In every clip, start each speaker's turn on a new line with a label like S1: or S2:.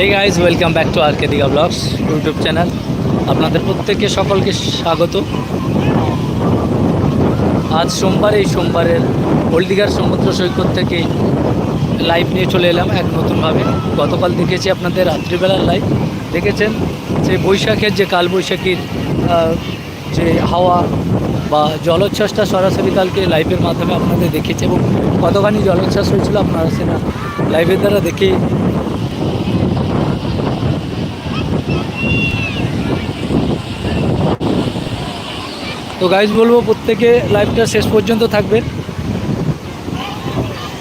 S1: Hey guys welcome back to R K Digha vlogs YouTube channel আপনাদের প্রত্যেককে সকলকে স্বাগত। আজ সোমবার, এই সোমবারের হলদিঘার সমুদ্র সৈকত থেকে লাইভ নিয়ে চলে এলাম এক নতুনভাবে। গতকাল দেখেছি আপনাদের রাত্রিবেলার লাইভ দেখেছেন? যে বৈশাখের যে কালবৈশাখীর যে হাওয়া বা জলোচ্ছ্বাসটা সরাসরি কালকে লাইভের মাধ্যমে আপনাদের দেখেছি এবং কতখানি জলোচ্ছ্বাস হয়েছিল আপনারা সেটা লাইভের দ্বারা দেখে তো গাইজ বলব প্রত্যেকে লাইভটা শেষ পর্যন্ত থাকবেন।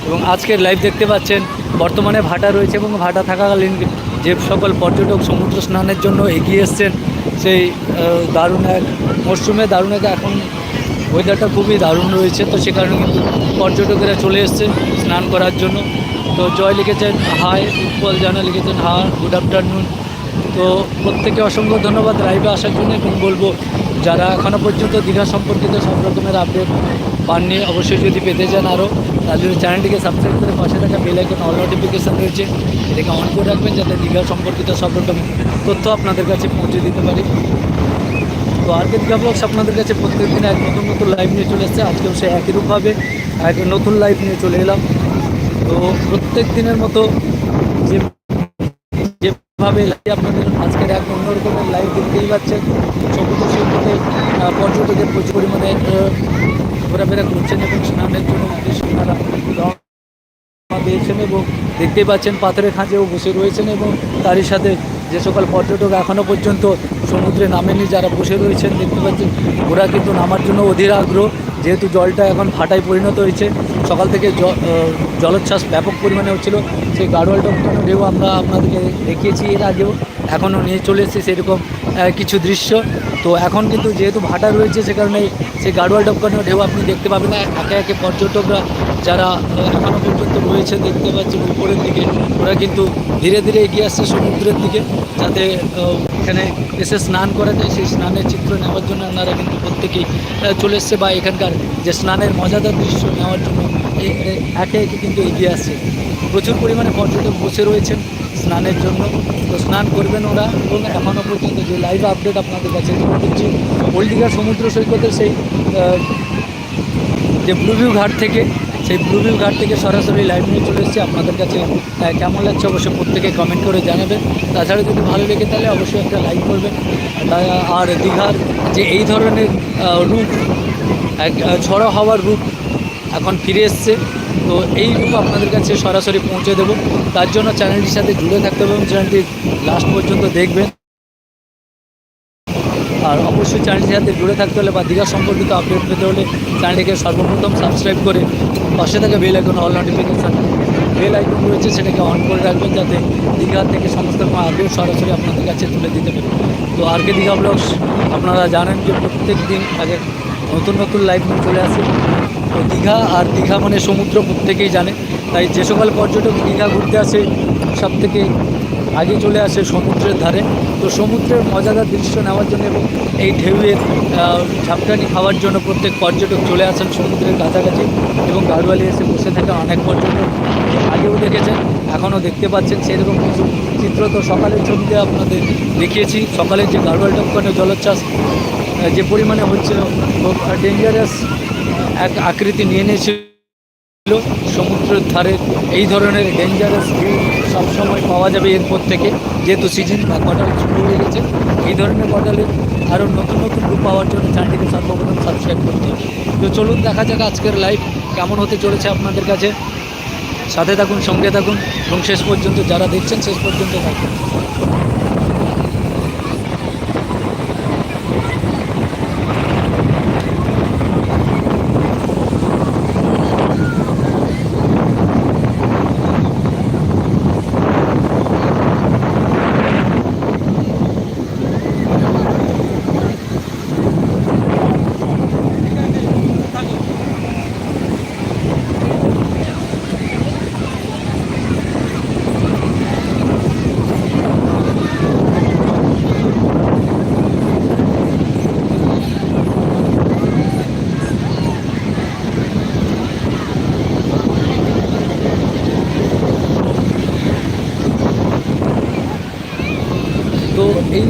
S1: এবং আজকের লাইভ দেখতে পাচ্ছেন, বর্তমানে ভাটা রয়েছে এবং ভাটা থাকাকালীন যে সকল পর্যটক সমুদ্র স্নানের জন্য এগিয়ে এসছেন, সেই দারুণ এক মরশুমে দারুণ এক এখন ওয়েদারটা খুবই দারুণ রয়েছে। তো সে কারণে কিন্তু পর্যটকেরা চলে এসছেন স্নান করার জন্য। তো জয় লিখেছেন হাই উৎপল জানা লিখেছেন হা গুড আফটারনুন তো প্রত্যেকে অসংখ্য ধন্যবাদ লাইভে আসার জন্য এবং বলব, যারা এখনও পর্যন্ত দীঘা সম্পর্কিত সব রকমের আপডেট পাননি, অবশ্যই যদি পেতে চান আরও তাহলে চ্যানেলটিকে সাবস্ক্রাইব করে পাশে থাকা বেল আইকন অল নোটিফিকেশান রয়েছে। এটাকে অন করে রাখবেন যাতে দীঘা সম্পর্কিত সব রকম তথ্য আপনাদের কাছে পৌঁছে দিতে পারি। তো আর কে দীঘা ব্লগস আপনাদের কাছে প্রত্যেক দিন এক নতুন নতুন লাইভ নিয়ে চলে এসছে। আজকেও সে একই রূপভাবে এক নতুন লাইভ নিয়ে চলে এলাম। তো প্রত্যেক দিনের মতো live আপনাদের আজকের এক অন্যরকমের লাইভ দেখতেই পাচ্ছেন। সমুদ্র সৈকতে আহ, পর্যটকের প্রচুর পরিমাণে ঘোরাফেরা করছেন এবং স্নানের জন্য উদ্দেশ্যে তারা পেয়েছেন এবং দেখতেই পাচ্ছেন পাথরের খাঁজেও বসে রয়েছেন এবং তারই সাথে যে সকল পর্যটক এখনও পর্যন্ত সমুদ্রে নামেনি যারা বসে রয়েছেন, দেখতে পাচ্ছেন ওরা কিন্তু নামার জন্য অধীর আগ্রহ। যেহেতু জলটা এখন ফাটায় পরিণত হয়েছে, সকাল থেকে জলোচ্ছ্বাস ব্যাপক পরিমাণে হচ্ছিল। সেই গাড়োয়াল টপকানো ঢেউ আমরা আপনাদেরকে দেখিয়েছি এর আগেও। এখনও নিয়ে চলে এসেছে সেরকম কিছু দৃশ্য। তো এখন কিন্তু যেহেতু ভাটা রয়েছে সে কারণে সেই গাড়োয়াল টপকানো ঢেউ আপনি দেখতে পাবেন না। একে একে পর্যটকরা যারা এখনও পর্যন্ত রয়েছে দেখতে পাচ্ছেন উপরের দিকে, ওরা কিন্তু ধীরে ধীরে এগিয়ে আসছে সমুদ্রের দিকে, যাতে এখানে এসে স্নান করা যায়। সেই স্নানের চিত্র নেওয়ার জন্য ওনারা কিন্তু প্রত্যেকেই চলে এসছে বা এখানকার যে স্নানের মজাদার দৃশ্য নেওয়ার জন্য একে একে কিন্তু এগিয়ে আসছে। প্রচুর পরিমাণে পর্যটক বসে রয়েছেন। স্নানের জন্য। তো স্নান করবেন ওরা এবং এখনও পর্যন্ত যে লাইভ আপডেট আপনাদের কাছে দিচ্ছি হলদিঘা সমুদ্র সৈকতের সেই যে ব্লুভিউ ঘাট থেকে, সেই ব্লুভিউ ঘাট থেকে সরাসরি লাইভ নিয়ে চলে এসেছি। আপনাদের কাছে কেমন লাগছে অবশ্যই প্রত্যেকে কমেন্ট করে জানাবেন। তাছাড়া যদি ভালো লেগে তাহলে অবশ্যই একটা লাইক করবেন। আর দীঘার যে এই ধরনের রূপ ঝড়ো হওয়ার রূপ এখন ফিরে এসছে। তো এই রূপ আপনাদের কাছে সরাসরি পৌঁছে দেবো। তার জন্য চ্যানেলটির সাথে জুড়ে থাকতে হবে এবং চ্যানেলটি লাস্ট পর্যন্ত দেখবেন। আর অবশ্যই চ্যানেলটির সাথে জুড়ে থাকতে হলে বা দীঘা সম্পর্কিত আপডেট পেতে হলে চ্যানেলটিকে সর্বপ্রথম সাবস্ক্রাইব করে পাশে থাকা bell icon all notification bell icon রয়েছে, সেটাকে অন করে রাখবেন যাতে দীঘা থেকে সমস্ত রকম আপডেট সরাসরি আপনাদের কাছে তুলে দিতে পারি। তো আর কে দীঘা ব্লগস আপনারা জানেন যে প্রত্যেক দিন আগে নতুন নতুন লাইভ চলে আসে। তো দীঘা আর দীঘা মানে সমুদ্র প্রত্যেকেই জানে। তাই যে সকল পর্যটক দীঘা ঘুরতে আসে সব থেকে আগে চলে আসে সমুদ্রের ধারে। তো সমুদ্রের মজাদার দৃশ্য নেওয়ার জন্য এবং এই ঢেউয়ের ঝাপটানি খাওয়ার জন্য প্রত্যেক পর্যটক চলে আসেন সমুদ্রের কাছাকাছি এবং গাড়োয়ালি এসে বসে থাকা অনেক পর্যটক। আগেও দেখেছেন, এখনও দেখতে পাচ্ছেন। সেরকম কিছু চিত্র তো সকালের ছবিতে আপনাদের দেখিয়েছি। সকালের যে গাড়োয়াল টপকানো জলোচ্ছ্বাস যে পরিমাণে হচ্ছিল ডেঞ্জারাস এক আকৃতি নিয়ে নিয়েছিল সমুদ্রের ধারে, এই ধরনের ডেঞ্জারাস ভিউ সবসময় পাওয়া যাবে এরপর থেকে। যেহেতু সিজন বা কটাল শুরু হয়ে গেছে, এই ধরনের কটালের আরও নতুন নতুন রূপ পাওয়ার জন্য চ্যানেলটিকে সর্বপ্রথম সাবস্ক্রাইব করতে হবে। তো চলুন দেখা যাক আজকের লাইভ কেমন হতে চলেছে আপনাদের কাছে। সাথে থাকুন সঙ্গে থাকুন এবং শেষ পর্যন্ত যারা দেখছেন শেষ পর্যন্ত থাকুন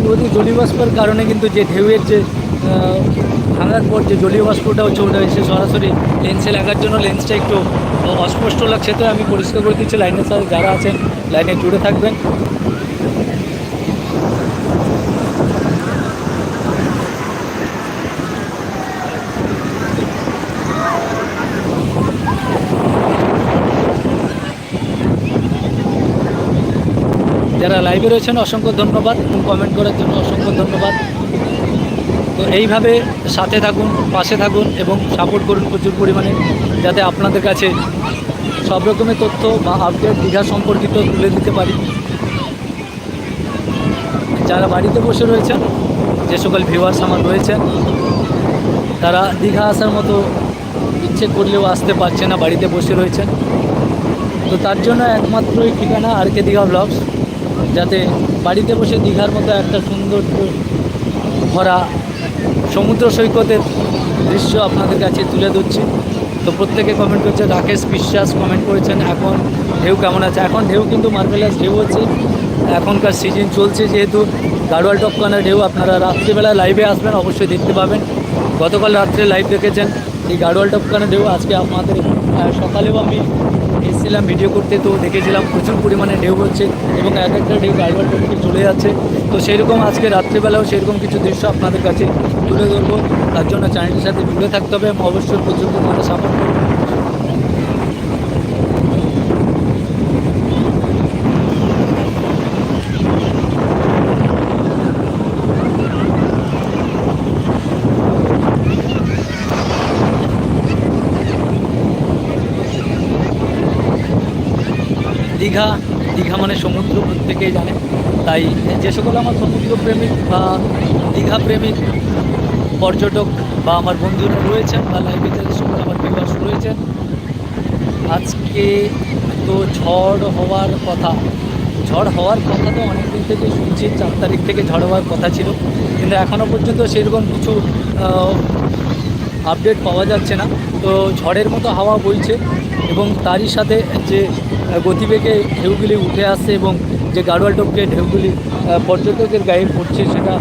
S1: নদী জলীয়বাষ্পের কারণে কিন্তু যে ঢেউয়ের যে ভাঙার পর যে জলীয় বাষ্পটা হচ্ছে ওটা এসে সরাসরি লেন্সে লাগার জন্য লেন্সটা একটু অস্পষ্ট লাগছে। তো আমি পরিষ্কার করে দিচ্ছি। লাইনের সাথে যারা আছেন, লাইনে জুড়ে থাকবেন। যারা লাইভে রয়েছেন, অসংখ্য ধন্যবাদ এবং কমেন্ট করার জন্য অসংখ্য ধন্যবাদ। তো এইভাবে সাথে থাকুন, পাশে থাকুন এবং সাপোর্ট করুন প্রচুর পরিমাণে, যাতে আপনাদের কাছে সব রকমের তথ্য বা আপডেট দীঘা সম্পর্কিত তুলে দিতে পারি। যারা বাড়িতে বসে রয়েছেন, যে সকল ভিউয়ার্স আমার রয়েছেন, তারা দীঘা আসার মতো ইচ্ছে করলেও আসতে পারছে না, বাড়িতে বসে রয়েছেন। তো তার জন্য একমাত্রই ঠিকানা আর কে দীঘা ব্লগস যাতে বাড়িতে বসে দীঘার মতো একটা সুন্দর ভরা সমুদ্র সৈকতের দৃশ্য আপনাদের কাছে তুলে ধরছি। তো প্রত্যেকে কমেন্ট করছে রাকেশ বিশ্বাস কমেন্ট করেছেন এখন ঢেউ কেমন আছে? এখন ঢেউ কিন্তু মার্বেলাস ঢেউ হচ্ছে। এখনকার সিজন চলছে যেহেতু গাড়োয়াল টপকানা ঢেউ আপনারা রাত্রিবেলা লাইভে আসবেন অবশ্যই দেখতে পাবেন। গতকাল রাত্রে লাইভ দেখেছেন এই গাড়োয়াল টপকানা ঢেউ আজকে আপনাদের আহ, সকালেও আমি এসেছিলাম ভিডিও করতে, তো দেখেছিলাম প্রচুর পরিমাণে ঢেউ হচ্ছে এবং এক একটা ঢেউ গাইবার টোপকে চলে যাচ্ছে। তো সেরকম আজকে রাত্রিবেলাও সেরকম কিছু দৃশ্য আপনাদের কাছে তুলে ধরবো। তার জন্য চ্যানেলটির সাথে জুড়ে থাকতে হবে এবং অবশ্যই প্রচুর পরিমাণে সাপোর্ট করব। দীঘা দীঘা মানে সমুদ্র প্রত্যেকেই জানে। তাই যে সকল আমার সমুদ্র প্রেমিক বা দীঘা প্রেমিক, পর্যটক বা আমার বন্ধুরা রয়েছেন বা যে সকল আমার ভিউয়ার্স রয়েছেন, আজকে তো ঝড় হওয়ার কথা। ঝড় হওয়ার কথা তো অনেক দিন থেকে শুনছি, চার তারিখ থেকে ঝড় হওয়ার কথা ছিল। কিন্তু এখনও পর্যন্ত সেরকম কিছু আপডেট পাওয়া যাচ্ছে না। তো ঝড়ের মতো হাওয়া বইছে এবং তারই সাথে যে গতিবেগে ঢেউগুলি উঠে আসছে এবং যে গাড়োয়াল টপকে ঢেউগুলি পর্যটকের গায়ে পড়ছে সেটা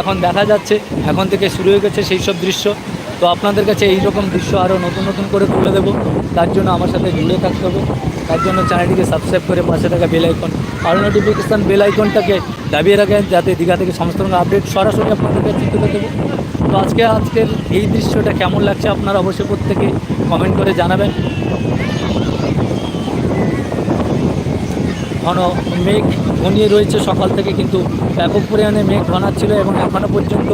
S1: এখন দেখা যাচ্ছে, এখন থেকে শুরু হয়ে গেছে সেই সব দৃশ্য। তো আপনাদের কাছে এই রকম দৃশ্য আরও নতুন নতুন করে তুলে দেবো, তার জন্য আমার সাথে জুড়ে থাকতে হবে। তার জন্য চ্যানেলটিকে সাবস্ক্রাইব করে পাশে থাকা বেল আইকন, আর নোটিফিকেশান বেল আইকনটাকে দাবিয়ে রাখেন যাতে দীঘা থেকে সমস্ত রকম আপডেট সরাসরি আপনাদের কাছে তুলে দেবো তো আজকে, আজকের এই দৃশ্যটা কেমন লাগছে আপনারা অবশ্যই প্রত্যেকে কমেন্ট করে জানাবেন। ঘন মেঘ ঘনিয়ে রয়েছে সকাল থেকে, কিন্তু ব্যাপক পরিমাণে মেঘ ঘনাচ্ছিল এবং এখনও পর্যন্ত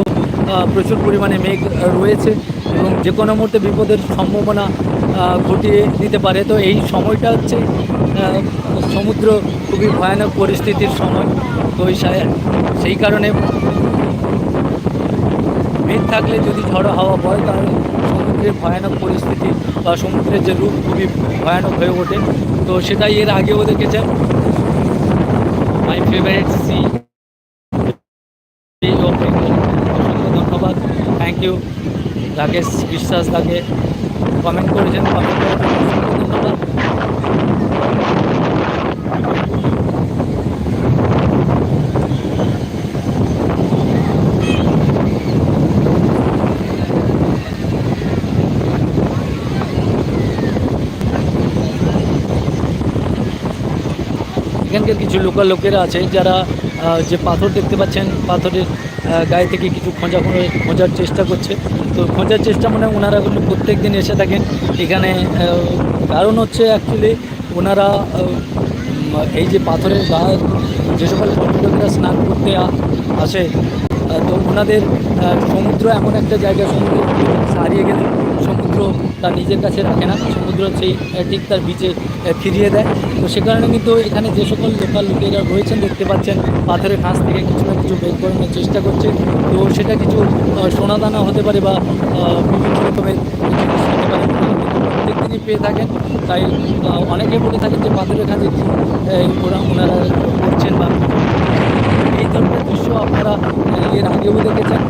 S1: প্রচুর পরিমাণে মেঘ রয়েছে এবং যে কোনো মুহূর্তে বিপদের সম্ভাবনা ঘটিয়ে দিতে পারে। তো এই সময়টা হচ্ছে সমুদ্র খুবই ভয়ানক পরিস্থিতির সময়। তো সেই কারণে মেঘ থাকলে যদি ঝড়ো হাওয়া বয়, তাহলে সমুদ্রের ভয়ানক পরিস্থিতি বা সমুদ্রের যে রূপ খুবই ভয়ানক হয়ে ওঠে। তো সেটাই এর আগেও দেখেছেন মাই ফেভারিট সি ধন্যবাদ। থ্যাংক ইউ রাকেশ বিশ্বাস তাকে কমেন্ট করেছেন ধন্যবাদ। এখানকার কিছু লোকাল লোকেরা আছে যারা যে পাথর দেখতে পাচ্ছেন, পাথরের গায়ে থেকে কিছু খোঁজা, খোঁজার চেষ্টা করছে। তো খোঁজার চেষ্টা মানে ওনারা কিন্তু প্রত্যেক দিন এসে থাকেন। এখানে কারণ হচ্ছে অ্যাকচুয়ালি ওনারা এই যে পাথরের গা যে সকল পর্যটকরা স্নান করতে আসে তো ওনাদের সমুদ্র এমন একটা জায়গা, সমুদ্র হারিয়ে গেলে। তার নিজের কাছে রাখে না। সমুদ্র সেই ঠিক তার বিচে ফিরিয়ে দেয়। তো সে কারণে কিন্তু এখানে যে সকল লোকাল লোকেরা রয়েছেন, দেখতে পাচ্ছেন, পাথরের কাছ থেকে কিছু না কিছু বের করানোর চেষ্টা করছে। তো সেটা কিছু সোনাদানা হতে পারে বা বিভিন্ন রকমের জিনিস হতে পারে। প্রত্যেক দিনই পেয়ে থাকেন। তাই অনেকে বলে থাকেন যে পাথরের কাছে ওরা, ওনারা করছেন বা এই ধরনের দৃশ্য আপনারা এর আগেও দেখেছেন।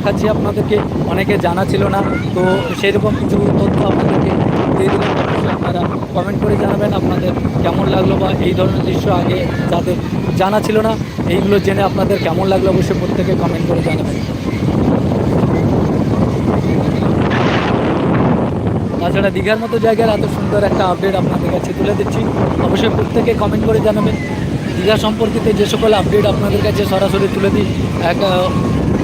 S1: দেখাচ্ছি আপনাদেরকে, অনেকে জানা ছিল না, তো সেরকম কিছু তথ্য আপনাদেরকে দিয়ে দিলাম। আপনারা কমেন্ট করে জানাবেন আপনাদের কেমন লাগল বা এই ধরনের দৃশ্য আগে যাদের জানা ছিল না, এইগুলো জেনে আপনাদের কেমন লাগল অবশ্যই প্রত্যেকে কমেন্ট করে জানাবেন। তাছাড়া দীঘার মতো জায়গার এত সুন্দর একটা আপডেট আপনাদের কাছে তুলে দিচ্ছি। অবশ্যই প্রত্যেকে কমেন্ট করে জানাবেন। দীঘা সম্পর্কিত যে সকল আপডেট আপনাদের কাছে সরাসরি তুলে দিই। এক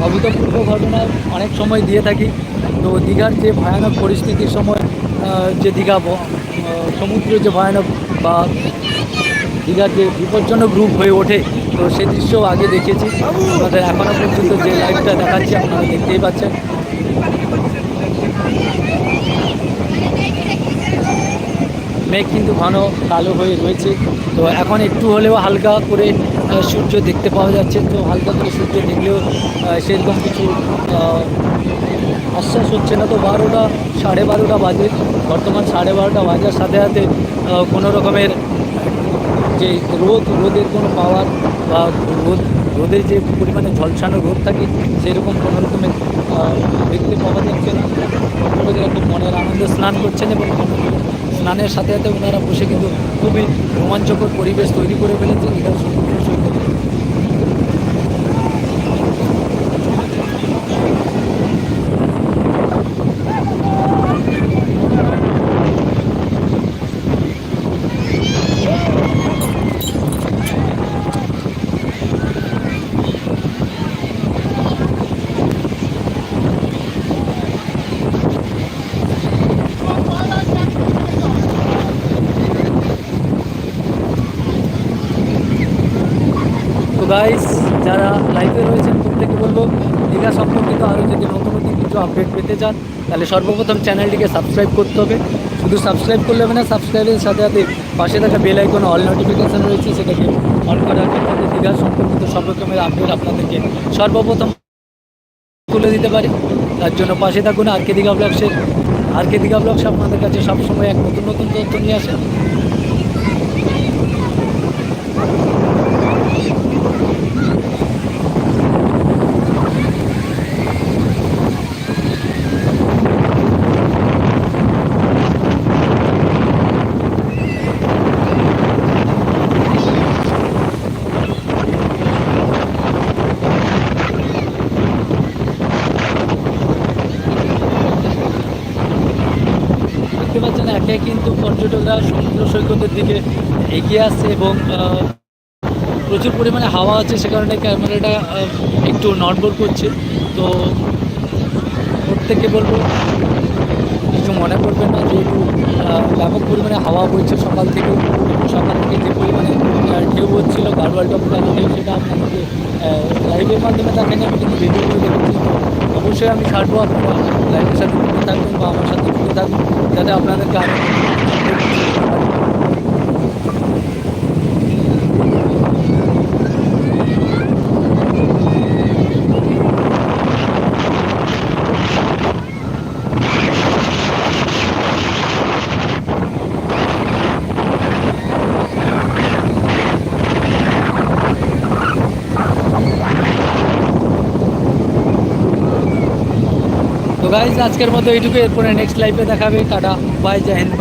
S1: অভূতপূর্ব ঘটনা অনেক সময় দিয়ে থাকি। তো দীঘার যে ভয়ানক পরিস্থিতির সময় যে দীঘা সমুদ্র যে ভয়ানক বা দীঘার যে বিপজ্জনক রূপ হয়ে ওঠে, তো সে দৃশ্য আগে দেখেছি। আমাদের এখনও পর্যন্ত যে লাইভটা দেখাচ্ছি, আপনারা দেখতেই পাচ্ছেন। মেঘ কিন্তু ঘন কালো হয়ে রয়েছে। তো এখন একটু হলেও হালকা করে সূর্য দেখতে পাওয়া যাচ্ছে। তো হালকা করে সূর্য দেখলেও সেরকম কিছু আশ্বাস হচ্ছে না। তো বারোটা, সাড়ে বারোটা বাজে। বর্তমান সাড়ে বারোটা বাজার সাথে সাথে কোনো রকমের যে রোদ, রোদের কোনো পাওয়ার বা রোদ, রোদের যে পরিমাণে ঝলসানো রোদ থাকে, সেরকম কোনো রকমের দেখতে পাওয়া যাচ্ছে না। মনের আনন্দে স্নান করছেন এবং স্নানের সাথে সাথে ওনারা বসে কিন্তু খুবই রোমাঞ্চকর পরিবেশ তৈরি করে ফেলেছে। দীঘার সমুদ্র সৈকতে তো গাইস যারা লাইভে রয়েছেন প্রত্যেকে বলব দীঘা সম্পর্কিত আরও যদি নতুন নতুন কিছু আপডেট পেতে চান, তাহলে সর্বপ্রথম চ্যানেলটিকে সাবস্ক্রাইব করতে হবে। শুধু সাবস্ক্রাইব করলে হবে না, সাবস্ক্রাইবের সাথে সাথে পাশে থাকা বেল আইকন অল নোটিফিকেশান রয়েছে, সেটাকে অন করে রাখবেন যাতে দীঘা সম্পর্কিত সব রকমের আপডেট আপনাদেরকে সর্বপ্রথম তুলে দিতে পারি। তার জন্য পাশে থাকুন আর কে দীঘা ব্লগসের আর কে দীঘা ব্লগস আপনাদের কাছে সবসময় এক নতুন নতুন তথ্য নিয়ে আসে দেখতে পাচ্ছেন একে কিন্তু পর্যটকরা সমুদ্র সৈকতের দিকে এগিয়ে আসছে এবং প্রচুর পরিমাণে হাওয়া আছে সে কারণে ক্যামেরাটা একটু নড়বড় করছে। তো প্রত্যেককে বলব কিছু মনে করবেন না আহ, ব্যাপক পরিমাণে হাওয়া বইছে সকাল থেকে সকাল থেকে যে পরিমাণে ঢেউ হচ্ছিল গাড়োয়াল টপকানো ঢেউ সেটা আপনাদেরকে লাইভের মাধ্যমে দেখেন আমি কিন্তু ভিডিওগুলো দেখেছি তো অবশ্যই আমি ছাড়বো আপনারা লাইভের সাথে থাকবেন বা আমার সাথে থাকবেন যাতে আপনাদেরকে আরও গাইজ আজকের মতো এইটুকু এরপরে নেক্সট লাইফে দেখাবে। টাটা। বাই জয় হিন্দ।